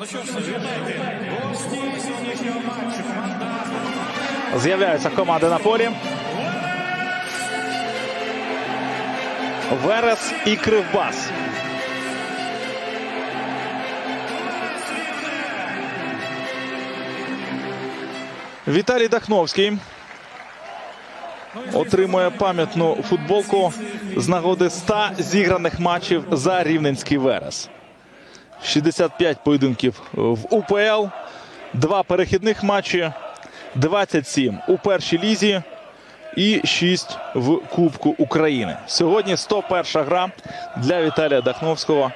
Ну що ж, вітайте. Гості сьогоднішнього матчу. Команда З'являються команди на полі. Верес і Кривбас. Віталій Дахновський отримує пам'ятну футболку з нагоди 100 зіграних матчів за Рівненський Верес. 65 поєдинків в УПЛ, два перехідних матчі, 27 у першій лізі і 6 в Кубку України. Сьогодні 101 гра для Віталія Дахновського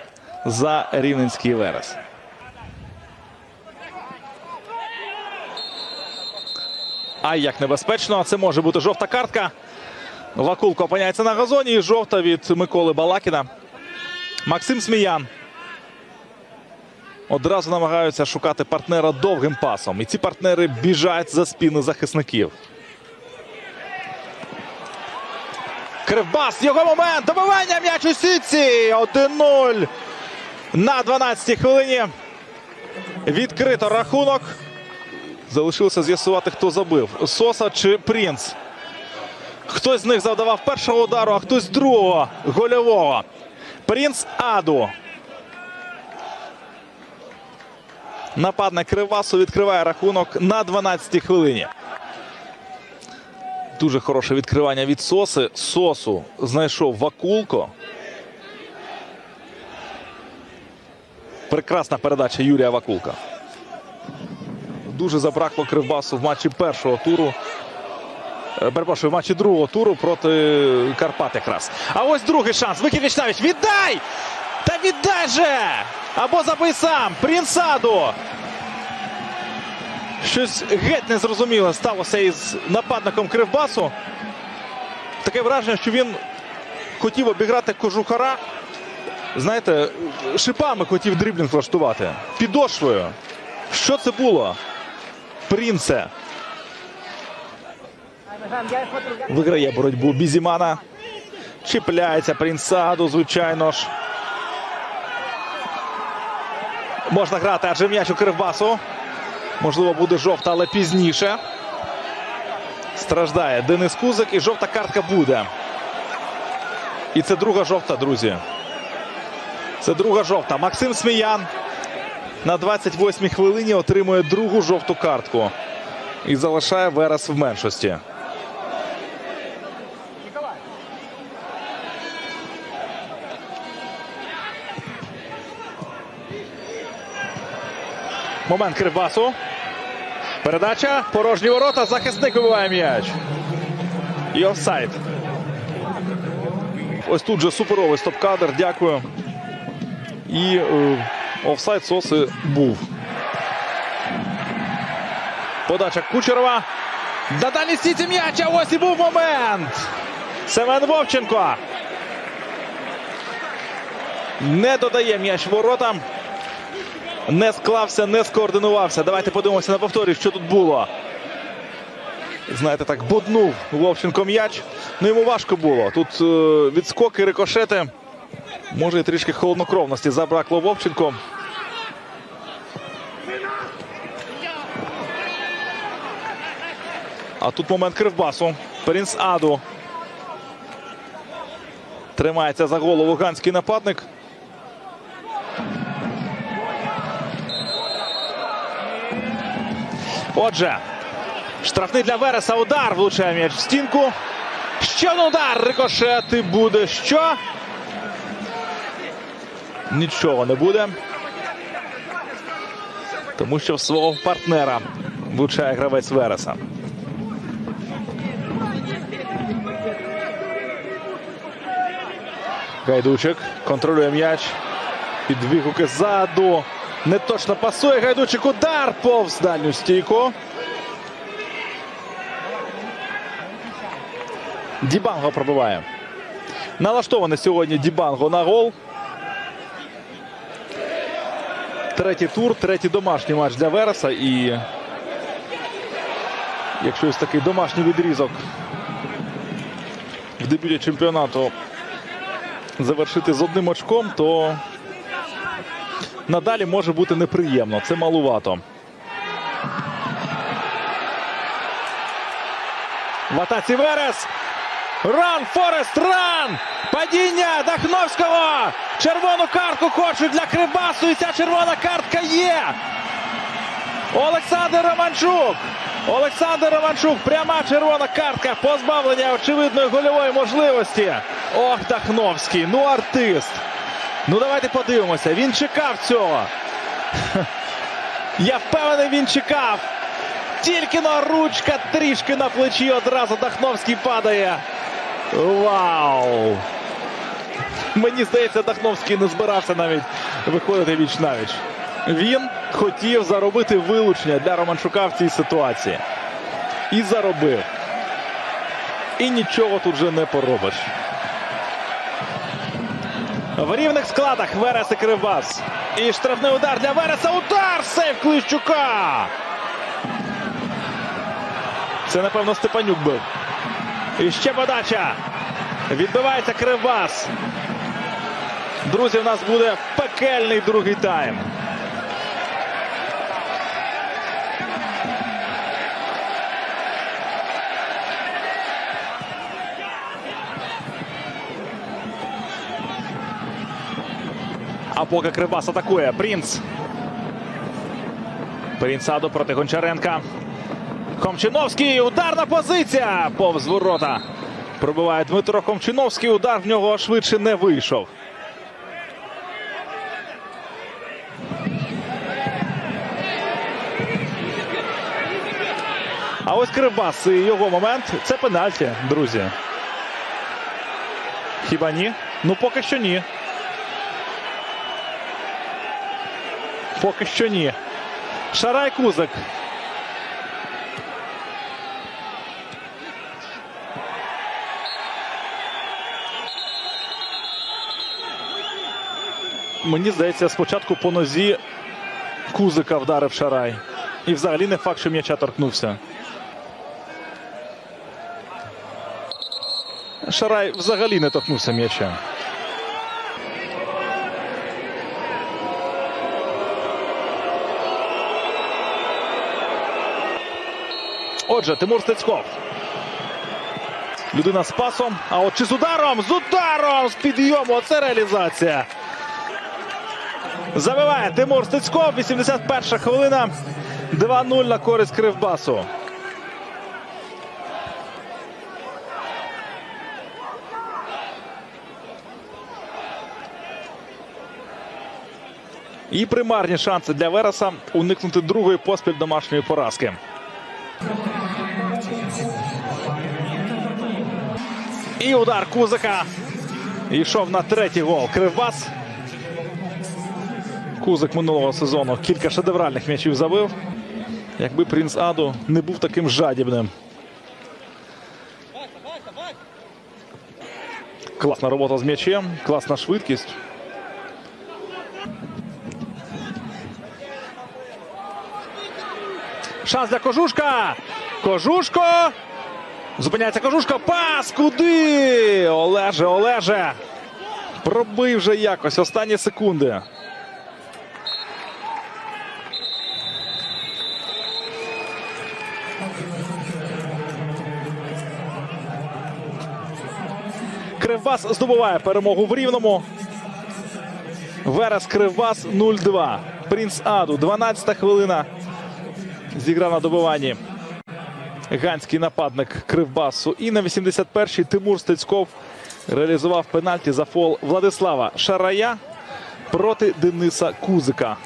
за Рівненський Верес. А як небезпечно, це може бути жовта картка. Вакулко опиняється на газоні і жовта від Миколи Балакіна. Максим Сміян одразу намагаються шукати партнера довгим пасом. І ці партнери біжать за спини захисників. Кривбас. Його момент. Добивання м'яч у сітці. 1-0 на 12-й хвилині. Відкрито рахунок. Залишилося з'ясувати, хто забив. Соса чи Принц. Хтось з них завдавав першого удару, а хтось другого гольового. Принц Аду. Нападник Кривасу відкриває рахунок на 12-й хвилині. Дуже хороше відкривання від Соси. Сосу знайшов Вакулко. Прекрасна передача Юрія Вакулка. Дуже забракло Кривбасу в матчі першого туру. Е, Перепрошую, в матчі другого туру проти Карпат якраз. А ось другий шанс. Вихід Вічнавіч. Віддай! Та віддай же! Або забий сам. Принсаду. Щось геть незрозуміле сталося із нападником Кривбасу. Таке враження, що він хотів обіграти кожухара. Знаєте, шипами хотів дріблінг влаштувати. Підошвою. Що це було? Принце. Виграє боротьбу Бізімана. Чіпляється Принсаду, звичайно ж. Можна грати, адже м'яч у Кривбасу. Можливо, буде жовта, але пізніше. Страждає Денис Кузик і жовта картка буде. І це друга жовта, друзі. Це друга жовта. Максим Сміян на 28-й хвилині отримує другу жовту картку. І залишає Верес в меншості. Момент Кривбасу. Передача. Порожні ворота. Захисник вибиває м'яч. І офсайд. Ось тут же суперовий стоп-кадр. Дякую. І е, офсайд Соси був. Подача Кучерова. На дальній стійці м'яча. Ось і був момент. Семен Вовченко. Не додає м'яч воротам. Не склався, не скоординувався. Давайте подивимося на повторі, що тут було. Знаєте, так боднув Вовченко м'яч. Ну йому важко було. Тут е, відскоки, рикошети. Може і трішки холоднокровності забракло Вовченко. А тут момент Кривбасу. Принц Аду. Тримається за голову луганський нападник. Отже, штрафний для Вереса. Удар влучає м'яч в стінку. Ще один удар. Рикошет і буде що? Нічого не буде. Тому що в свого партнера влучає гравець Вереса. Гайдучик контролює м'яч. Під вигуки ззаду. Не точно пасує Гайдучик. Удар повз дальню стійку. Дібанго пробиває. Налаштований сьогодні Дібанго на гол. Третій тур, третій домашній матч для Вереса. І якщо ось такий домашній відрізок в дебюті чемпіонату завершити з одним очком, то надалі може бути неприємно. Це малувато. В атаці Верес. Ран, Форест, ран! Падіння Дахновського! Червону картку хочуть для Кривбасу, і ця червона картка є! Олександр Романчук! Олександр Романчук, пряма червона картка, позбавлення очевидної гольової можливості. Ох, Дахновський, ну артист. Ну давайте подивимося. Він чекав цього. Я впевнений, він чекав. Тільки на ручка трішки на плечі одразу Дахновський падає. Вау! Мені здається, Дахновський не збирався навіть виходити віч навіч. Він хотів заробити вилучення для Романчука в цій ситуації. І заробив. І нічого тут вже не поробиш. В рівних складах Верес і Кривбас. І штрафний удар для Вереса. Удар! Сейв Клищука! Це, напевно, Степанюк був. І ще подача. Відбивається Кривбас. Друзі, в нас буде пекельний другий тайм. А поки Кривбас атакує. Принц. Принц Аду проти Гончаренка. Комчиновський. Ударна позиція. Повз ворота. Пробиває Дмитро Комчиновський. Удар в нього швидше не вийшов. А ось Кривбас і його момент. Це пенальті, друзі. Хіба ні? Ну поки що ні. Поки що ні. Шарай Кузик. Мені здається, спочатку по нозі Кузика вдарив Шарай. І взагалі не факт, що м'яча торкнувся. Шарай взагалі не торкнувся м'яча. Отже, Тимур Стецьков. Людина з пасом. А от чи з ударом? З ударом! З підйому. Оце реалізація. Забиває Тимур Стецьков. 81 хвилина. 2-0 на користь Кривбасу. І примарні шанси для Вереса уникнути другої поспіль домашньої поразки. І удар Кузика. Йшов на третій гол. Кривбас. Кузик минулого сезону кілька шедевральних м'ячів забив. Якби Принц Аду не був таким жадібним. Класна робота з м'ячем, класна швидкість. Шанс для Кожушка. Кожушко. Зупиняється Кожушка. Пас! Куди? Олеже, Олеже. Пробив вже якось. Останні секунди. Кривбас здобуває перемогу в Рівному. Верес Кривбас 0-2. Принц Аду. 12 хвилина. Зіграв на добиванні. Ганський нападник Кривбасу. І на 81-й Тимур Стецьков реалізував пенальті за фол Владислава Шарая проти Дениса Кузика.